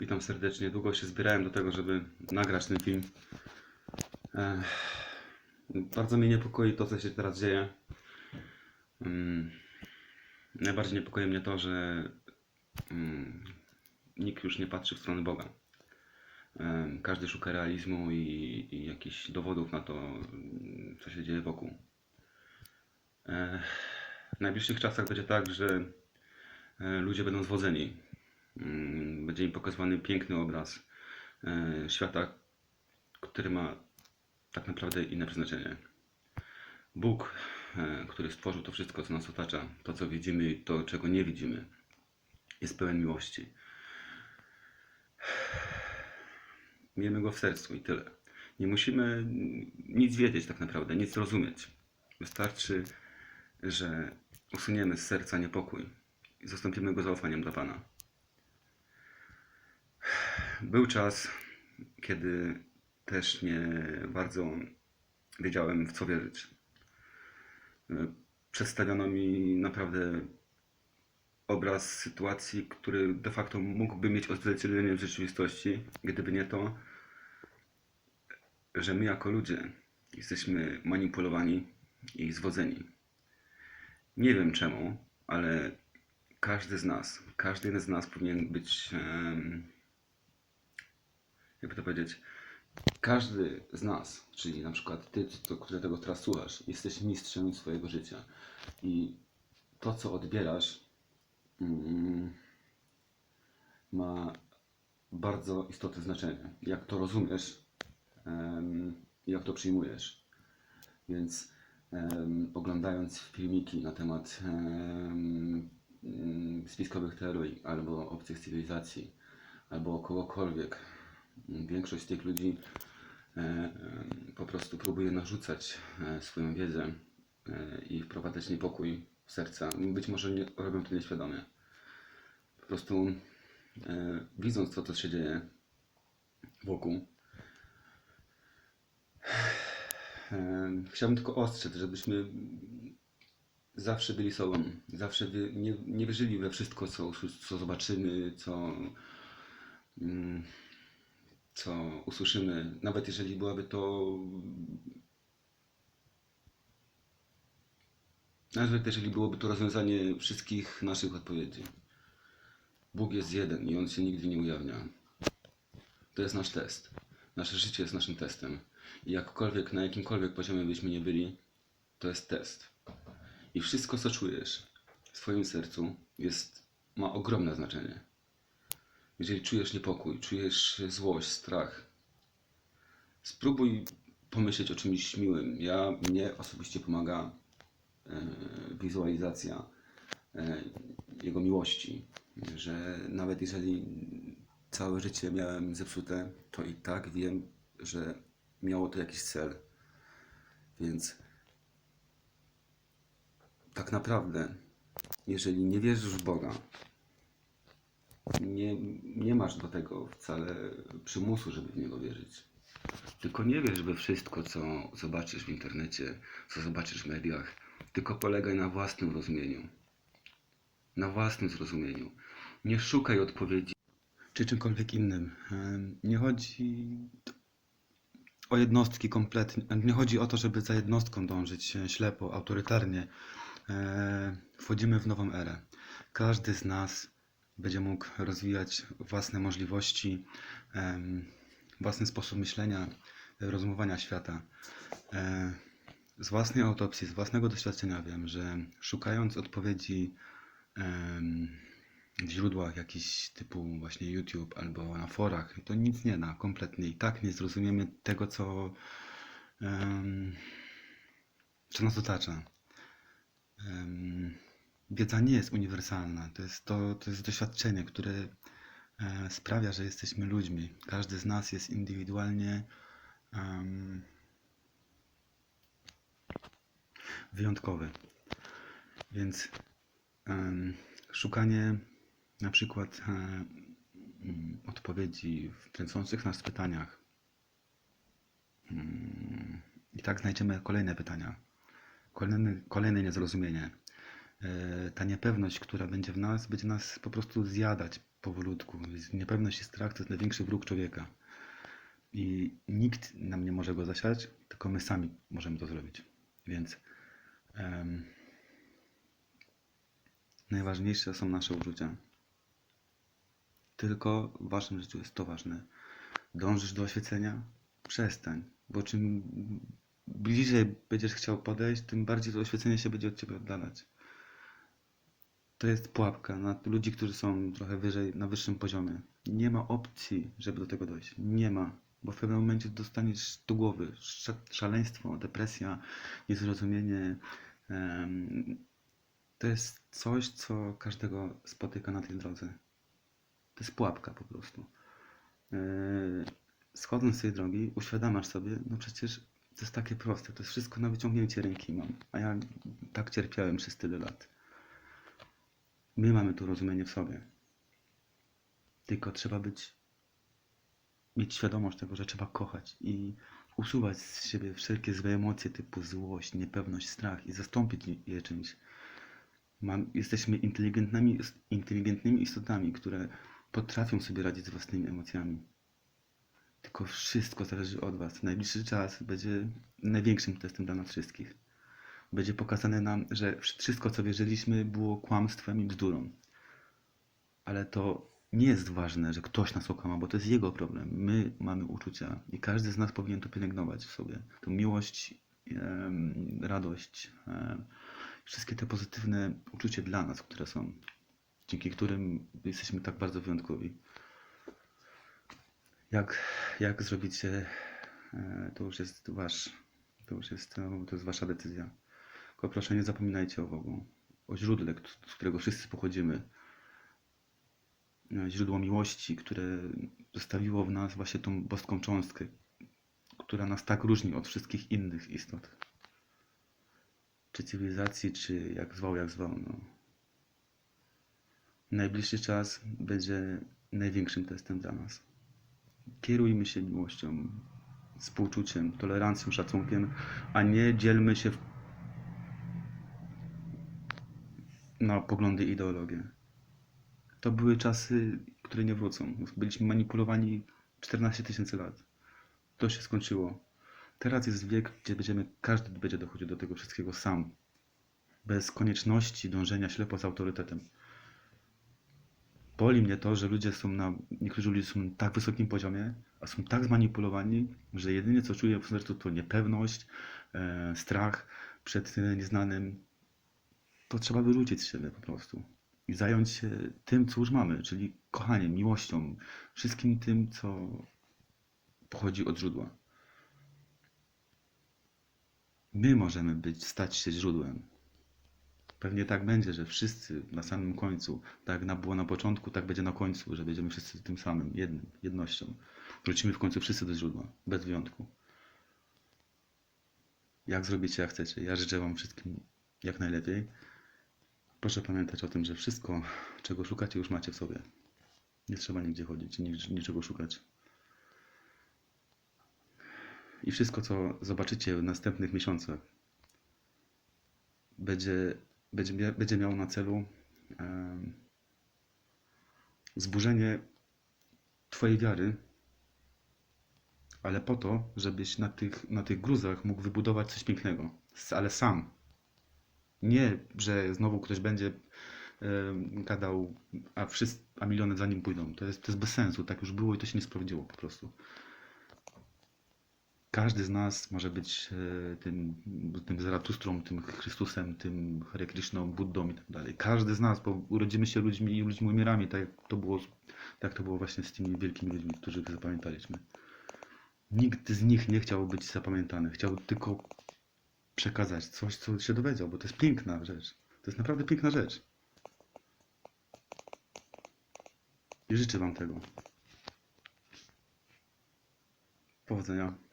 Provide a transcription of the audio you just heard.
Witam serdecznie. Długo się zbierałem do tego, żeby nagrać ten film. Bardzo mnie niepokoi to, co się teraz dzieje. Mm, najbardziej niepokoi mnie to, że mm, nikt już nie patrzy w stronę Boga. Każdy szuka realizmu i, i jakichś dowodów na to, mm, co się dzieje wokół. W najbliższych czasach będzie tak, że e, ludzie będą zwodzeni. Mm, Będzie im pokazywany piękny obraz e, świata, który ma tak naprawdę inne przeznaczenie. Bóg, e, który stworzył to wszystko, co nas otacza, to co widzimy i to, czego nie widzimy, jest pełen miłości. Miejmy go w sercu i tyle. Nie musimy nic wiedzieć tak naprawdę, nic rozumieć. Wystarczy, że usuniemy z serca niepokój i zastąpimy go zaufaniem dla Pana. Był czas, kiedy też nie bardzo wiedziałem, w co wierzyć. Przedstawiono mi naprawdę obraz sytuacji, który de facto mógłby mieć odzwierciedlenie w rzeczywistości, gdyby nie to, że my jako ludzie jesteśmy manipulowani i zwodzeni. Nie wiem czemu, ale każdy z nas, każdy z nas powinien być, em, jakby to powiedzieć, każdy z nas, czyli na przykład ty, co- który tego teraz słuchasz, jesteś mistrzem swojego życia. I to, co odbierasz, mm, ma bardzo istotne znaczenie. Jak to rozumiesz i jak to przyjmujesz. Więc em, oglądając filmiki na temat em, mm, spiskowych teorii albo obcych cywilizacji, albo kogokolwiek, większość z tych ludzi e, em, po prostu próbuje narzucać e, swoją wiedzę e, i wprowadzać niepokój w serca. Być może nie, robią to nieświadomie. Po prostu e, widząc to, co się dzieje wokół, e, chciałbym tylko ostrzec, żebyśmy zawsze byli sobą. Zawsze nie, nie wierzyli we wszystko, co, co zobaczymy, co, mm, co usłyszymy. Nawet jeżeli byłaby to. Nawet jeżeli byłoby to rozwiązanie wszystkich naszych odpowiedzi. Bóg jest jeden i on się nigdy nie ujawnia. To jest nasz test. Nasze życie jest naszym testem. I jakkolwiek, na jakimkolwiek poziomie byśmy nie byli, to jest test. I wszystko, co czujesz w swoim sercu, jest, ma ogromne znaczenie. Jeżeli czujesz niepokój, czujesz złość, strach, spróbuj pomyśleć o czymś miłym. Ja, mnie osobiście pomaga e, wizualizacja e, Jego miłości, że nawet jeżeli całe życie miałem zepsute, to i tak wiem, że miało to jakiś cel. Więc tak naprawdę, jeżeli nie wierzysz w Boga, nie, nie masz do tego wcale przymusu, żeby w Niego wierzyć. Tylko nie wierz we wszystko, co zobaczysz w internecie, co zobaczysz w mediach, tylko polegaj na własnym rozumieniu. Na własnym zrozumieniu. Nie szukaj odpowiedzi czy czymkolwiek innym. Nie chodzi o jednostki kompletnie. Nie chodzi o to, żeby za jednostką dążyć e, ślepo, autorytarnie. E, Wchodzimy w nową erę. Każdy z nas będzie mógł rozwijać własne możliwości, własny sposób myślenia, rozumowania świata. E, Z własnej autopsji, z własnego doświadczenia wiem, że szukając odpowiedzi w źródłach jakichś typu właśnie YouTube albo na forach, to nic nie da kompletnie. I tak nie zrozumiemy tego, co, co nas otacza. Wiedza nie jest uniwersalna. To jest, to, to jest doświadczenie, które e, sprawia, że jesteśmy ludźmi. Każdy z nas jest indywidualnie em, wyjątkowy. Więc em, szukanie na przykład mm, odpowiedzi w kręcących nas pytaniach. Mm, I tak znajdziemy kolejne pytania, kolejne, kolejne niezrozumienie. E, Ta niepewność, która będzie w nas, będzie nas po prostu zjadać, powolutku. Niepewność i strach to jest największy wróg człowieka. I nikt nam nie może go zasiać, tylko my sami możemy to zrobić. Więc em, najważniejsze są nasze uczucia. Tylko w waszym życiu jest to ważne. Dążysz do oświecenia? Przestań, bo czym bliżej będziesz chciał podejść, tym bardziej to oświecenie się będzie od ciebie oddalać. To jest pułapka na ludzi, którzy są trochę wyżej, na wyższym poziomie. Nie ma opcji, żeby do tego dojść. Nie ma, bo w pewnym momencie dostaniesz do głowy sz- szaleństwo, depresja, niezrozumienie. To jest coś, co każdego spotyka na tej drodze. To jest pułapka po prostu. Yy, Schodząc z tej drogi, uświadamiasz sobie, no przecież to jest takie proste, to jest wszystko na wyciągnięcie ręki mam, a ja tak cierpiałem przez tyle lat. My mamy to rozumienie w sobie. Tylko trzeba być, mieć świadomość tego, że trzeba kochać i usuwać z siebie wszelkie złe emocje typu złość, niepewność, strach i zastąpić je czymś. Mam, jesteśmy inteligentnymi, inteligentnymi istotami, które potrafią sobie radzić z własnymi emocjami. Tylko wszystko zależy od Was. Najbliższy czas będzie największym testem dla nas wszystkich. Będzie pokazane nam, że wszystko, co wierzyliśmy, było kłamstwem i bzdurą. Ale to nie jest ważne, że ktoś nas okłamał, bo to jest jego problem. My mamy uczucia i każdy z nas powinien to pielęgnować w sobie. Tą miłość, radość, wszystkie te pozytywne uczucia dla nas, które są, dzięki którym jesteśmy tak bardzo wyjątkowi. Jak, jak zrobicie, e, to już jest wasz, to już jest, no, to jest wasza decyzja. Tylko proszę nie zapominajcie o Bogu, o źródle, z którego wszyscy pochodzimy. E, Źródło miłości, które zostawiło w nas właśnie tą boską cząstkę, która nas tak różni od wszystkich innych istot. Czy cywilizacji, czy jak zwał, jak zwał. No. Najbliższy czas będzie największym testem dla nas. Kierujmy się miłością, współczuciem, tolerancją, szacunkiem, a nie dzielmy się w... na poglądy i ideologie. To były czasy, które nie wrócą. Byliśmy manipulowani 14 tysięcy lat. To się skończyło. Teraz jest wiek, gdzie będziemy, każdy będzie dochodził do tego wszystkiego sam. Bez konieczności dążenia ślepo z autorytetem. Boli mnie to, że ludzie są na, niektórzy ludzie są na tak wysokim poziomie, a są tak zmanipulowani, że jedynie co czuję w sercu to niepewność, e, strach przed nieznanym. To trzeba wyrzucić z siebie po prostu i zająć się tym, co już mamy, czyli kochaniem, miłością, wszystkim tym, co pochodzi od źródła. My możemy być, stać się źródłem. Pewnie tak będzie, że wszyscy na samym końcu, tak jak było na początku, tak będzie na końcu, że będziemy wszyscy tym samym, jednym, jednością. Wrócimy w końcu wszyscy do źródła, bez wyjątku. Jak zrobicie, jak chcecie. Ja życzę Wam wszystkim jak najlepiej. Proszę pamiętać o tym, że wszystko, czego szukacie, już macie w sobie. Nie trzeba nigdzie chodzić, nic, niczego szukać. I wszystko, co zobaczycie w następnych miesiącach, będzie, będzie, będzie miało na celu em, zburzenie Twojej wiary, ale po to, żebyś na tych, na tych gruzach mógł wybudować coś pięknego, ale sam. Nie, że znowu ktoś będzie gadał, a, wszyscy, a miliony za nim pójdą. To jest, to jest bez sensu. Tak już było i to się nie sprawdziło po prostu. Każdy z nas może być e, tym, tym Zaratustrą, tym Chrystusem, tym Hare Krishną, Buddą i tak dalej. Każdy z nas, bo urodzimy się ludźmi i ludźmi umieramy, tak to było, tak to było właśnie z tymi wielkimi ludźmi, których zapamiętaliśmy. Nikt z nich nie chciał być zapamiętany. Chciał tylko przekazać coś, co się dowiedział, bo to jest piękna rzecz. To jest naprawdę piękna rzecz. I życzę Wam tego. Powodzenia.